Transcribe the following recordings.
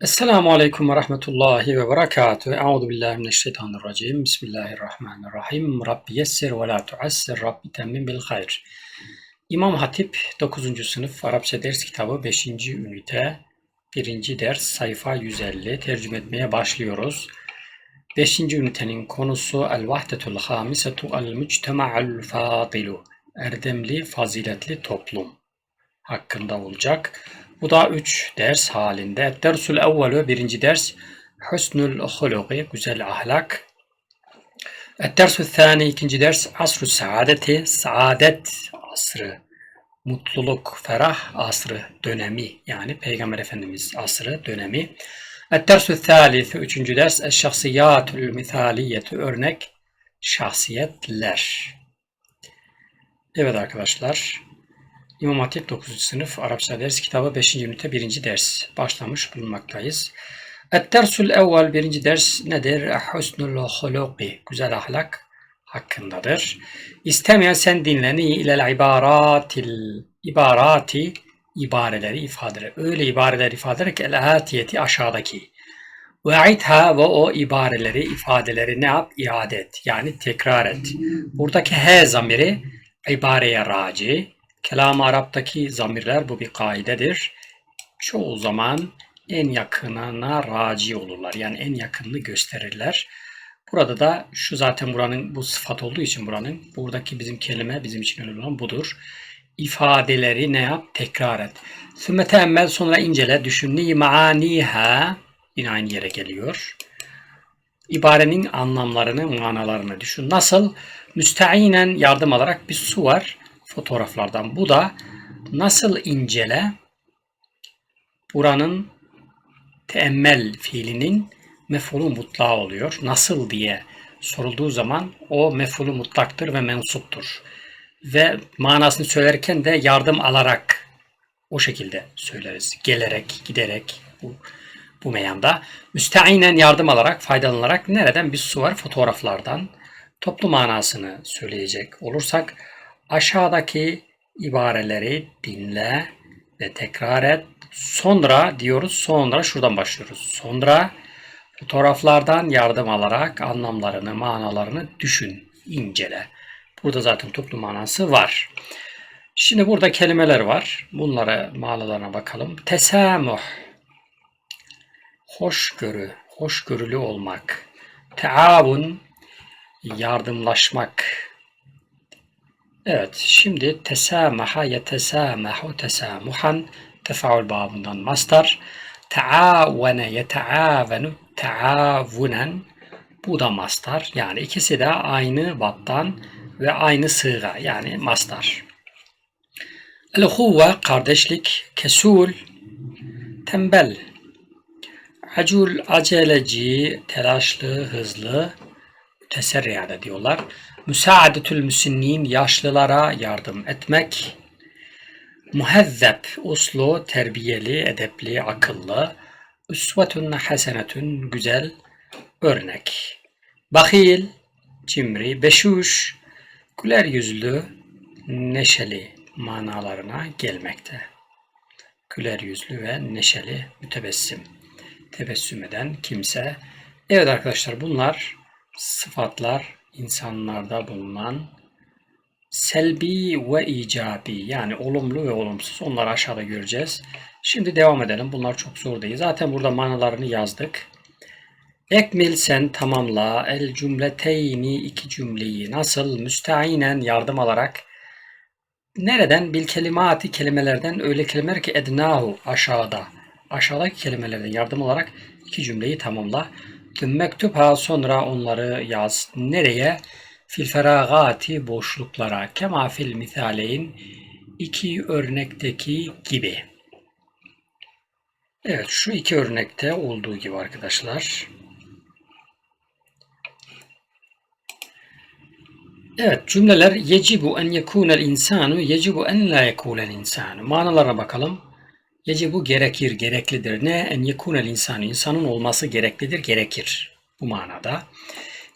Esselamu Aleyküm ve Rahmetullahi ve Berekatuhu. Euzu billahi mineşşeytanirracim. Bismillahirrahmanirrahim. Rabbi yessir ve la tuassir. Rabbi temmin bil hayr. İmam Hatip 9. sınıf Arapça ders kitabı 5. ünite 1. ders sayfa 150 tercüme etmeye başlıyoruz. 5. ünitenin konusu El Vahdetul Hamisetu El Müctema'ul Fadilu. Erdemli, faziletli toplum hakkında olacak. Bu da üç ders halinde. Dersül evvelü birinci ders Hüsnül huluki, güzel ahlak. Dersül thani ikinci ders Asrü saadeti, saadet asrı, mutluluk, ferah asrı, dönemi yani Peygamber Efendimiz asrı, dönemi. Dersül thalith üçüncü ders Eşşahsiyatül mithaliyetü, örnek şahsiyetler. Evet arkadaşlar, İmam Hatip 9. sınıf Arapça ders kitabı 5. ünite 1. ders başlamış bulunmaktayız. Et-dersül evvel birinci ders nedir? Husnul huluki, güzel ahlak hakkındadır. İstemeyen sen dinleni ilel ibaratil ibarati ibareleri ifadeler. Öyle ibareler ifade ederek el atiyeti aşağıdaki. Ve aitha ve o ibareleri, ifadeleri ne yap? İade et. Yani tekrar et. Buradaki he zamiri ibareye raci, Kelam-ı Arap'taki zamirler bu bir kaidedir. Çoğu zaman en yakınına raci olurlar. Yani en yakınını gösterirler. Burada da şu zaten buranın bu sıfat olduğu için buranın buradaki bizim kelime bizim için önemli olan budur. İfadeleri ne yap? Tekrar et. Sümme teemmel sonra incele, düşün. Ni yine aynı yere geliyor. İbarenin anlamlarını, manalarını düşün. Nasıl? Müsteinen yardım alarak bir su var fotoğraflardan. Bu da nasıl incele buranın teemmel fiilinin mefulu mutlağı oluyor. Nasıl diye sorulduğu zaman o mefulu mutlaktır ve mensuptur. Ve manasını söylerken de yardım alarak o şekilde söyleriz. Gelerek, giderek bu, bu meyanda. Müsteinen yardım alarak, faydalanarak nereden bir su var? Fotoğraflardan. Toplu manasını söyleyecek olursak aşağıdaki ibareleri dinle ve tekrar et. Sonra diyoruz, sonra şuradan başlıyoruz. Sonra fotoğraflardan yardım alarak anlamlarını, manalarını düşün, incele. Burada zaten toplu manası var. Şimdi burada kelimeler var. Bunlara manalarına bakalım. Tesamuh, hoşgörü, hoşgörülü olmak. Teavun, yardımlaşmak, Evet, şimdi tesamaha yetesamahu tesamuhan tefaul babından mastar. Taavene yeteavenu taavunen bu da mastar. Yani ikisi de aynı battan ve aynı sığga yani mastar. El-huve kardeşlik, kesul, tembel, acul aceleci, telaşlı, hızlı, teserriyade diyorlar. Müsaadetül müsinnin yaşlılara yardım etmek. Muhezzeb uslu, terbiyeli, edepli, akıllı. Üsvetun hasenetun güzel örnek. Bahil, cimri, beşuş, güler yüzlü, neşeli manalarına gelmekte. Güler yüzlü ve neşeli, mütebessim. Tebessüm eden kimse. Evet arkadaşlar bunlar sıfatlar insanlarda bulunan selbi ve icabi yani olumlu ve olumsuz onları aşağıda göreceğiz. Şimdi devam edelim. Bunlar çok zor değil. Zaten burada manalarını yazdık. Ekmil sen tamamla el cümleteyni iki cümleyi nasıl müsteinen yardım alarak nereden bil kelimati kelimelerden öyle kelimeler ki ednahu aşağıda aşağıdaki kelimelerden yardım alarak iki cümleyi tamamla. Mektupha sonra onları yaz. Nereye? Fil feragati boşluklara. Kema fil misaleyn iki örnekteki gibi. Evet şu iki örnekte olduğu gibi arkadaşlar. Evet cümleler yecibu en yekunel insanu yecibu en la yekunel insanu. Manalarına bakalım. Yecibu gerekir, gereklidir. Ne? En yekunel insan. insanın olması gereklidir, gerekir. Bu manada.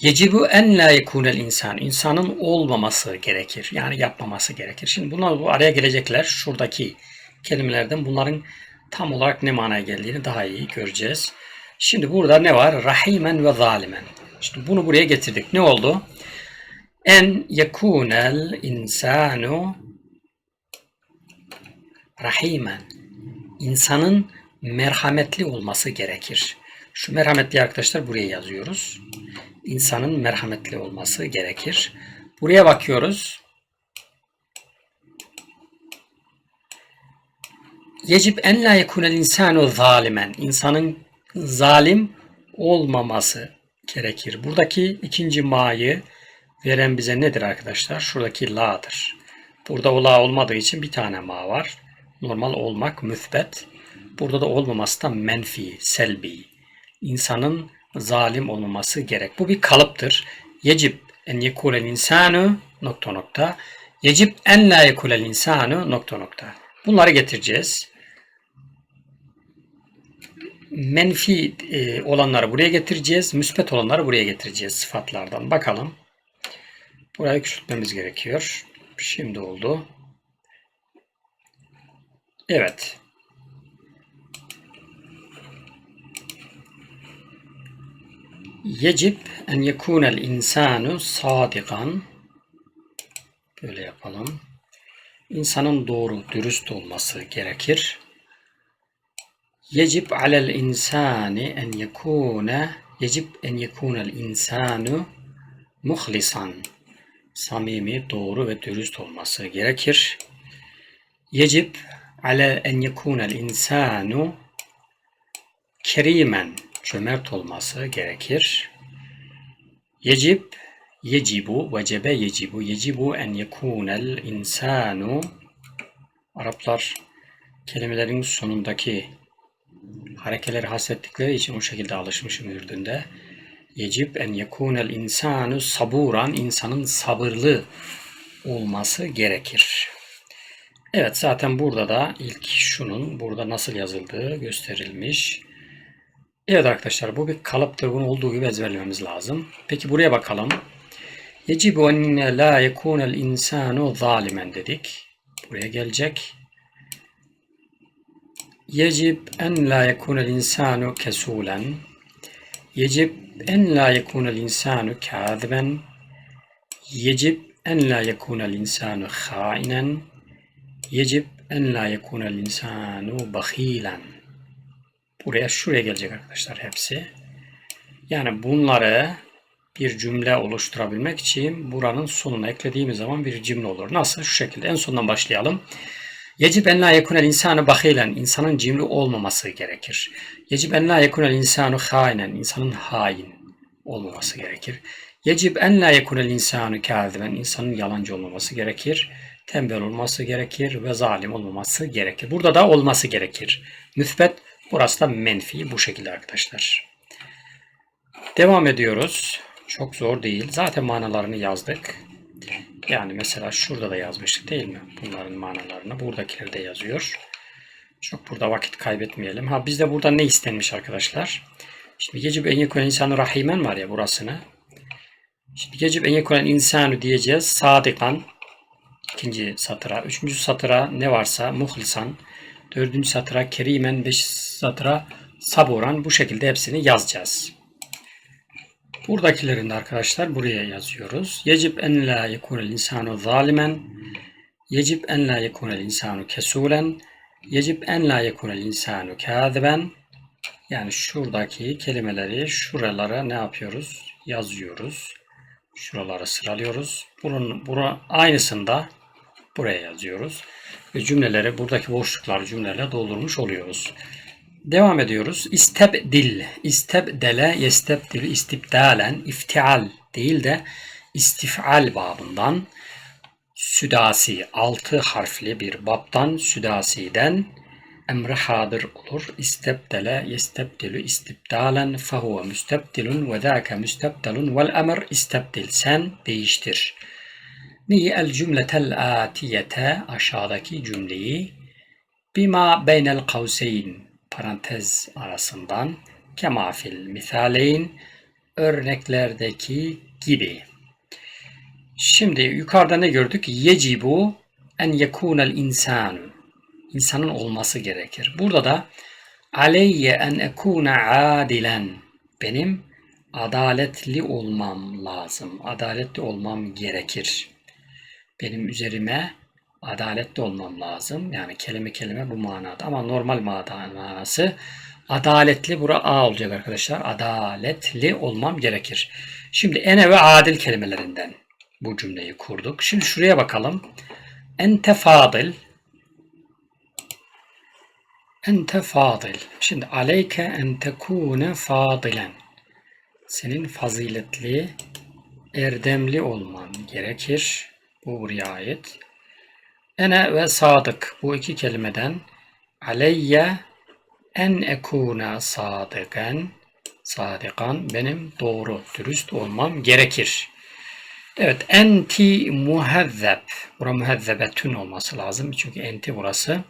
Yecibu en la yekunel insan. insanın olmaması gerekir. Yani yapmaması gerekir. Şimdi bunlar bu araya gelecekler. Şuradaki kelimelerden bunların tam olarak ne manaya geldiğini daha iyi göreceğiz. Şimdi burada ne var? Rahimen ve zalimen. Şimdi bunu buraya getirdik. Ne oldu? En yekunel insanu rahimen. İnsanın merhametli olması gerekir. Şu merhametli arkadaşlar buraya yazıyoruz. İnsanın merhametli olması gerekir. Buraya bakıyoruz. Yecib en la yekunel insanu zalimen. İnsanın zalim olmaması gerekir. Buradaki ikinci ma'yı veren bize nedir arkadaşlar? Şuradaki la'dır. Burada o la olmadığı için bir tane ma var. Normal olmak müthbet. Burada da olmaması da menfi, selbi. İnsanın zalim olmaması gerek. Bu bir kalıptır. Yecib en yekulel insanu nokta nokta. Yecib en la yekulel insanu nokta nokta. Bunları getireceğiz. Menfi e, olanları buraya getireceğiz. Müspet olanları buraya getireceğiz sıfatlardan. Bakalım. Burayı küçültmemiz gerekiyor. Şimdi oldu. Evet. Yecib en yekunel insanu sadikan. Böyle yapalım. İnsanın doğru, dürüst olması gerekir. Yecib alel insani en yekune yecib en yekunel insanu muhlisan. Samimi, doğru ve dürüst olması gerekir. Yecib ale en yekunel insanu kerimen cömert olması gerekir. Yecib yecibu vecebe yecibu yecibu en yekunel insanu Araplar kelimelerin sonundaki harekeleri hasrettikleri için o şekilde alışmışım Ürdün'de. Yecib en yekunel insanu saburan insanın sabırlı olması gerekir. Evet zaten burada da ilk şunun burada nasıl yazıldığı gösterilmiş. Evet arkadaşlar bu bir kalıptır. Bunu olduğu gibi ezberlememiz lazım. Peki buraya bakalım. Yecibu enne la yekunel insanu zalimen dedik. Buraya gelecek. Yecib en la yekunel insanu kesulen. Yecib en la yekunel insanu kâziben. Yecib en la yekunel insanu hainen. Yecib en la yekunel insanu bahilen. Buraya şuraya gelecek arkadaşlar hepsi. Yani bunları bir cümle oluşturabilmek için buranın sonuna eklediğimiz zaman bir cümle olur. Nasıl? Şu şekilde. En sondan başlayalım. Yecib en la yekunel insanı bahilen. insanın cimri olmaması gerekir. Yecib en la yekunel insanı hainen. insanın hain olmaması gerekir. Yecib en la yekunel insanı kâziben. insanın yalancı olmaması gerekir. Tembel olması gerekir ve zalim olmaması gerekir. Burada da olması gerekir. Müthbet Burası da menfi bu şekilde arkadaşlar. Devam ediyoruz. Çok zor değil. Zaten manalarını yazdık. Yani mesela şurada da yazmıştık değil mi? Bunların manalarını. Buradakileri de yazıyor. Çok burada vakit kaybetmeyelim. Ha bizde burada ne istenmiş arkadaşlar? Şimdi yecib en yekulen insanı rahimen var ya burasını. Şimdi yecib en yekulen insanı diyeceğiz. Sadikan. İkinci satıra. Üçüncü satıra ne varsa muhlisan. Dördüncü satıra kerimen. Beş satıra saburan. Bu şekilde hepsini yazacağız. Buradakilerin de arkadaşlar buraya yazıyoruz. Yecib en la yekunel insanu zalimen. Yecib en la yekunel insanu kesulen. Yecib en la yekunel insanu kâziben. Yani şuradaki kelimeleri şuralara ne yapıyoruz? Yazıyoruz. Şuraları sıralıyoruz. Bunun, bunun aynısında buraya yazıyoruz. Ve cümleleri buradaki boşlukları cümlelerle doldurmuş oluyoruz. Devam ediyoruz. İstebdil. İstebdele yestebdil istibdalen iftial değil de istifal babından südasi altı harfli bir babdan südasiden emre hadır olur. İstebdele yestebdilu istibdalen fehuve müstebdilun ve zâke müstebdelun vel emr istebdil. Sen değiştir. Niye el cümletel atiyete aşağıdaki cümleyi bima beynel kavseyn parantez arasından kemafil misaleyn örneklerdeki gibi. Şimdi yukarıda ne gördük? Yecibu en yekunel insanu. insanın olması gerekir. Burada da aleyye en ekune adilen. Benim adaletli olmam lazım. Adaletli olmam gerekir. Benim üzerime adaletli olmam lazım. Yani kelime kelime bu manada. Ama normal manası adaletli bura A olacak arkadaşlar. Adaletli olmam gerekir. Şimdi ene ve adil kelimelerinden bu cümleyi kurduk. Şimdi şuraya bakalım. Ente fadil. Ente fadil. Şimdi aleyke en tekune fadilen. Senin faziletli, erdemli olman gerekir. Bu buraya ait. Ene ve sadık. Bu iki kelimeden aleyye en ekuna sadıkan sadıkan benim doğru, dürüst olmam gerekir. Evet, enti muhezzeb. Bura muhezzebetün olması lazım. Çünkü enti burası.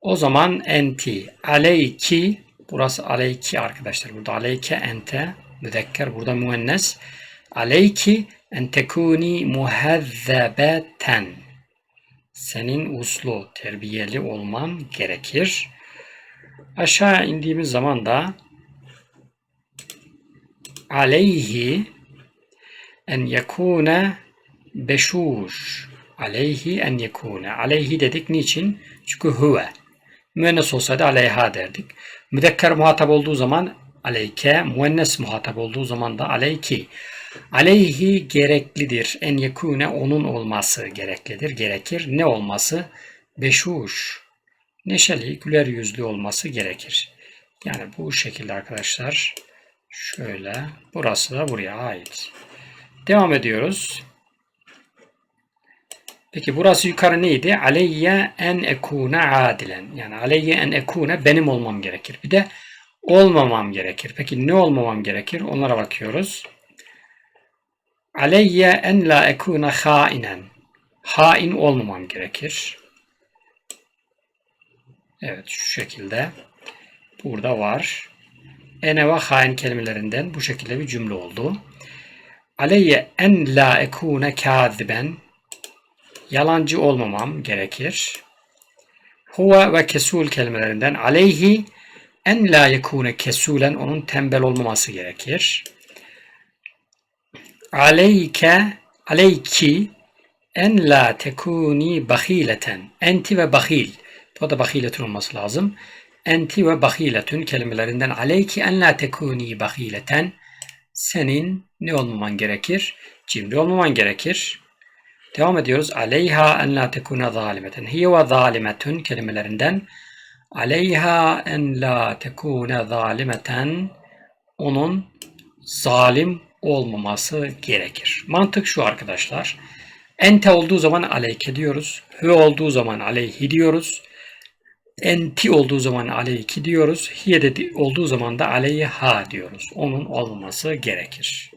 O zaman enti aleyki burası aleyki arkadaşlar. Burada aleyke ente müzekker burada müennes. Aleyki en tekuni muhezzebeten. Senin uslu, terbiyeli olman gerekir. Aşağı indiğimiz zaman da aleyhi en yekune beşuş. Aleyhi en yekune. Aleyhi dedik niçin? Çünkü huve. Müennes olsaydı aleyha derdik. Müdekker muhatap olduğu zaman aleyke, müennes muhatap olduğu zaman da aleyki. Aleyhi gereklidir. En yekune onun olması gereklidir. Gerekir. Ne olması? Beşuş. Neşeli, güler yüzlü olması gerekir. Yani bu şekilde arkadaşlar. Şöyle. Burası da buraya ait. Devam ediyoruz. Peki burası yukarı neydi? Aleyye en ekune adilen. Yani aleyye en ekune benim olmam gerekir. Bir de olmamam gerekir. Peki ne olmamam gerekir? Onlara bakıyoruz. Aleyye en la ekune hainen. Hain olmamam gerekir. Evet şu şekilde. Burada var. Ene ve hain kelimelerinden bu şekilde bir cümle oldu. Aleyye en la ekune kâziben. Yalancı olmamam gerekir. Huve ve kesul kelimelerinden aleyhi en la yekune kesulen onun tembel olmaması gerekir. Aleyke aleyki en la tekuni bahileten. Enti ve bahil. Bu da bahiletun olması lazım. Enti ve bahiletun kelimelerinden aleyki en la tekuni bahileten. Senin ne olmaman gerekir? Cimri olmaman gerekir. Devam ediyoruz. Aleyha en la tekune zalimeten. Hiye ve zalimetun kelimelerinden aleyha en la tekune zalimeten onun zalim olmaması gerekir. Mantık şu arkadaşlar. Ente olduğu zaman aleyke diyoruz. Hü olduğu zaman aleyhi diyoruz. Enti olduğu zaman aleyki diyoruz. Hiye de olduğu zaman da aleyha diyoruz. Onun olmaması gerekir.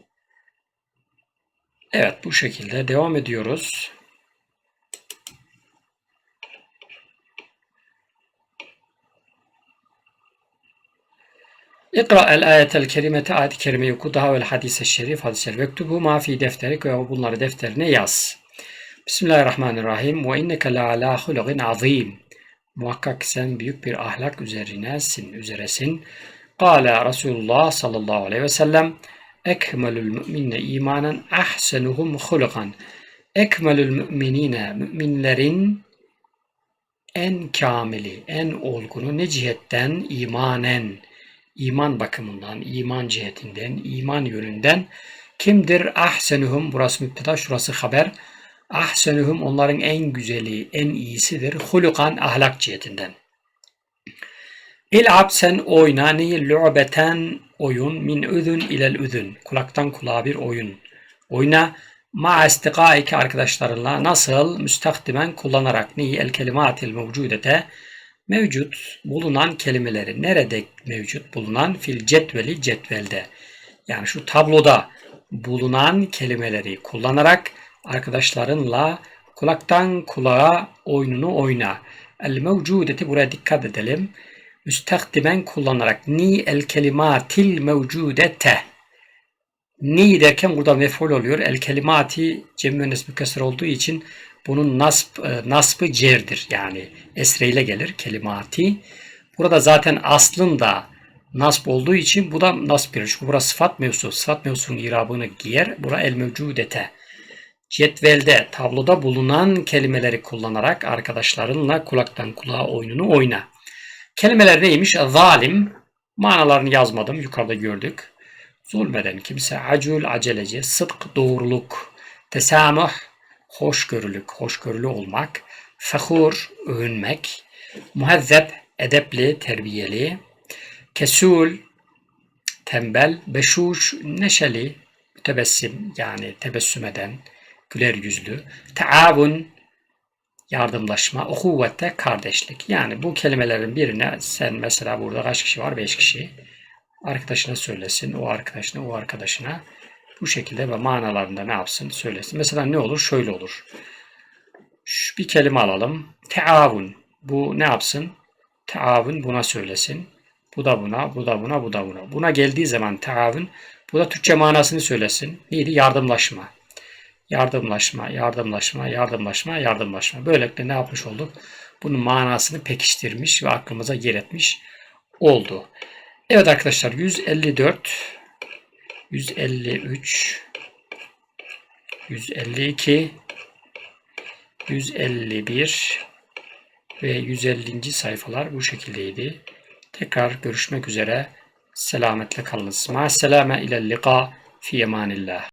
Evet bu şekilde devam ediyoruz. İkra el ayetel kerimete ayet-i kerimeyi oku daha vel hadise şerif hadis-i şerif vektubu ma fi defterik ve bunları defterine yaz. Bismillahirrahmanirrahim ve inneke la ala hulugin azim. Muhakkak sen büyük bir ahlak üzerinesin, üzeresin. Kale Resulullah sallallahu aleyhi ve sellem ekmelül müminne imanen ahsenuhum hulukan. Ekmelül müminine müminlerin en kamili, en olgunu ne cihetten? imanen, iman bakımından, iman cihetinden, iman yönünden kimdir? Ahsenuhum, burası müpteda, şurası haber. Ahsenuhum onların en güzeli, en iyisidir. Hulukan ahlak cihetinden. İl'ab sen oyna ni lu'beten oyun min üzün ilel üzün. Kulaktan kulağa bir oyun. Oyna ma istikaike arkadaşlarınla nasıl müstakdimen kullanarak ni el kelimatil mevcudete mevcut bulunan kelimeleri nerede mevcut bulunan fil cetveli cetvelde yani şu tabloda bulunan kelimeleri kullanarak arkadaşlarınla kulaktan kulağa oyununu oyna. El mevcudeti buraya dikkat edelim. Müstakdimen kullanarak ni el kelimatil mevcudete Ni derken burada mef'ul oluyor. El kelimati cem müennes mükesser olduğu için bunun nasb, e, nasbı cerdir. Yani esreyle gelir kelimati. Burada zaten aslında nasb olduğu için bu da nasb verir. Çünkü burası sıfat mevzu. Sıfat mevzusunun irabını giyer. Bura el mevcudete. Cetvelde, tabloda bulunan kelimeleri kullanarak arkadaşlarınla kulaktan kulağa oyununu oyna. Kelimeler neymiş? Zalim. Manalarını yazmadım. Yukarıda gördük. Zulmeden kimse. Acul, aceleci. Sıdk, doğruluk. Tesamuh, hoşgörülük, hoşgörülü olmak. Fehur, övünmek. Muhezzeb, edepli, terbiyeli. Kesul, tembel. Beşuş, neşeli, mütebessim yani tebessüm eden, güler yüzlü. Taavun, yardımlaşma. Uhuvvete, kardeşlik. Yani bu kelimelerin birine sen mesela burada kaç kişi var? Beş kişi. Arkadaşına söylesin, o arkadaşına, o arkadaşına. Bu şekilde ve manalarında ne yapsın söylesin. Mesela ne olur? Şöyle olur. Şu bir kelime alalım. Teavun. Bu ne yapsın? Teavun buna söylesin. Bu da buna, bu da buna, bu da buna. Buna geldiği zaman teavun, bu da Türkçe manasını söylesin. Neydi? Yardımlaşma. Yardımlaşma, yardımlaşma, yardımlaşma, yardımlaşma. Böylelikle ne yapmış olduk? Bunun manasını pekiştirmiş ve aklımıza yer etmiş oldu. Evet arkadaşlar 154, 153, 152, 151 ve 150. sayfalar bu şekildeydi. Tekrar görüşmek üzere. Selametle kalınız. Ma selame ile liqa fi emanillah.